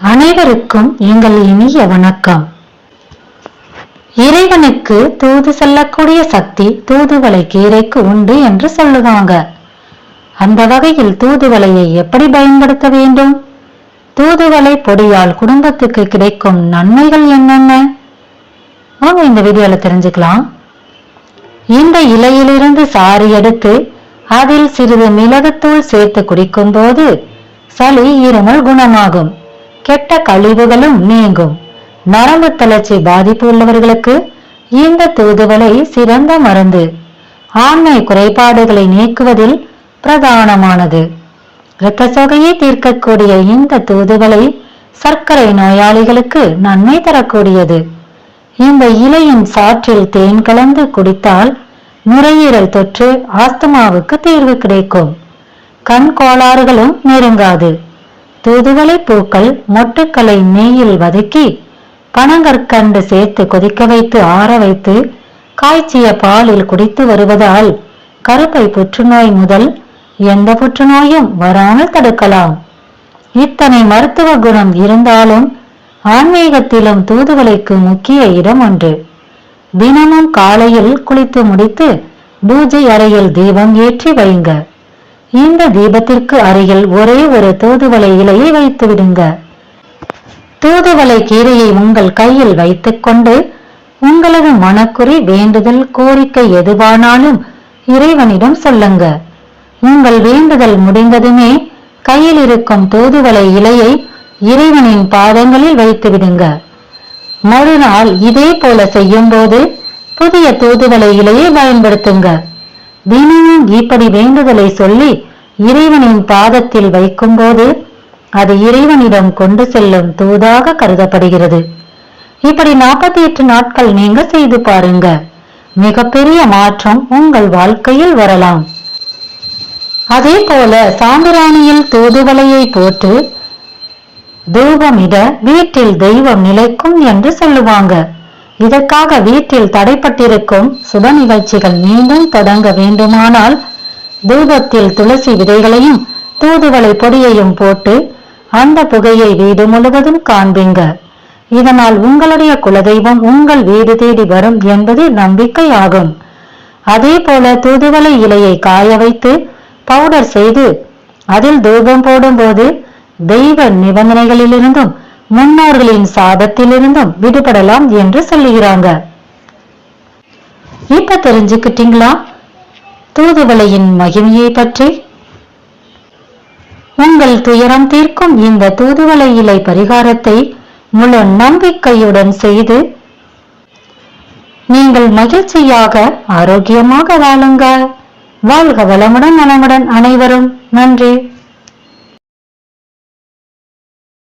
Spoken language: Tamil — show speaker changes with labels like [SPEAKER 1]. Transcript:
[SPEAKER 1] அனைவருக்கும் எங்கள் இனிய வணக்கம். இறைவனுக்கு தூது செல்லக்கூடிய சக்தி தூதுவளை கீரைக்கு உண்டு என்று சொல்லுவாங்க. அந்த வகையில் தூதுவளையை எப்படி பயன்படுத்த வேண்டும்? தூதுவளை பொடியால் குடும்பத்துக்கு கிடைக்கும் நன்மைகள் என்னென்ன? வாங்க இந்த வீடியோல தெரிஞ்சுக்கலாம். இந்த இலையிலிருந்து சாறு எடுத்து அதில் சிறிது மிளகுத்தூள் சேர்த்து குடிக்கும் போது சளி இருமல் குணமாகும். கெட்ட கழிவுகளும் நீங்கும். நரம்பு தளர்ச்சி பாதிப்பு உள்ளவர்களுக்கு இந்த தூதுவளை சிறந்த மருந்து. ஆண்மை குறைபாடுகளை நீக்குவதில் பிரதானமானது. இரத்த சோகையை தீர்க்கக்கூடிய இந்த தூதுவளை சர்க்கரை நோயாளிகளுக்கு நன்மை தரக்கூடியது. இந்த இலையின் சாற்றில் தேன் கலந்து குடித்தால் நுரையீரல் தொற்று ஆஸ்துமாவுக்கு தீர்வு கிடைக்கும். கண் கோளாறுகளும் நெருங்காது. தூதுவளை பூக்கள் மொட்டுக்களை நெய்யில் வதக்கி பனங்கற்கண்டு சேர்த்து கொதிக்க வைத்து ஆற வைத்து காய்ச்சிய பாலில் குடித்து வருவதால் கருப்பை புற்றுநோய் முதல் எந்த புற்றுநோயும் வராமல் தடுக்கலாம். இத்தனை மருத்துவ குணம் இருந்தாலும் ஆன்மீகத்திலும் தூதுவளைக்கு முக்கிய இடம் ஒன்று. தினமும் காலையில் குளித்து முடித்து பூஜை அறையில் தீபம் ஏற்றி வைங்க. இந்த தீபத்திற்கு அருகில் ஒரே ஒரு தூதுவளை இலையை வைத்து விடுங்க. தூதுவளை கீரையை உங்கள் கையில் வைத்துக்கொண்டு உங்களது மனக்குறி வேண்டுதல் கோரிக்கை எதுவானாலும் இறைவனிடம் சொல்லுங்க. உங்கள் வேண்டுதல் முடிந்ததுமே கையில் இருக்கும் தூதுவளை இலையை இறைவனின் பாதங்களில் வைத்து விடுங்க. மறுநாள் இதே போல செய்யும் போது புதிய தூதுவளை இலையை பயன்படுத்துங்க. தினமும் இப்படி வேண்டுதலை சொல்லி இறைவனின் பாதத்தில் வைக்கும்போது அது இறைவனிடம் கொண்டு செல்லும் தூதாக கருதப்படுகிறது. இப்படி நாற்பத்தி எட்டு நாட்கள் நீங்க செய்து பாருங்க. மிகப்பெரிய மாற்றம் உங்கள் வாழ்க்கையில் வரலாம். அதே போல சாம்பிராணியில் தூதுவலையை போட்டு தூபமிட வீட்டில் தெய்வம் நிலைக்கும் என்று சொல்லுவாங்க. இதற்காக வீட்டில் தடைப்பட்டிருக்கும் சுப நிகழ்ச்சிகள் மீண்டும் தொடங்க வேண்டுமானால் தூபத்தில் துளசி விதைகளையும் தூதுவளை பொடியையும் போட்டு அந்த புகையை வீடு முழுவதும் காண்பீங்க. இதனால் உங்களுடைய குலதெய்வம் உங்கள் வீடு தேடி வரும் என்பது நம்பிக்கையாகும். அதே போல தூதுவளை இலையை காய வைத்து பவுடர் செய்து அதில் தூபம் போடும்போது தெய்வ நிபந்தனைகளிலிருந்தும் முன்னோர்களின் சாபத்திலிருந்தும் விடுபடலாம் என்று சொல்லுகிறாங்க. இப்ப தெரிஞ்சுக்கிட்டீங்களா? தூதுவளையின் மகிமையை பற்றி? உங்கள் துயரம் தீர்க்கும் இந்த தூதுவளை இலை பரிகாரத்தை முழு நம்பிக்கையுடன் செய்து நீங்கள் மகிழ்ச்சியாக ஆரோக்கியமாக வாழுங்க வாழ்க வளமுடன் நலமுடன் அனைவரும். நன்றி.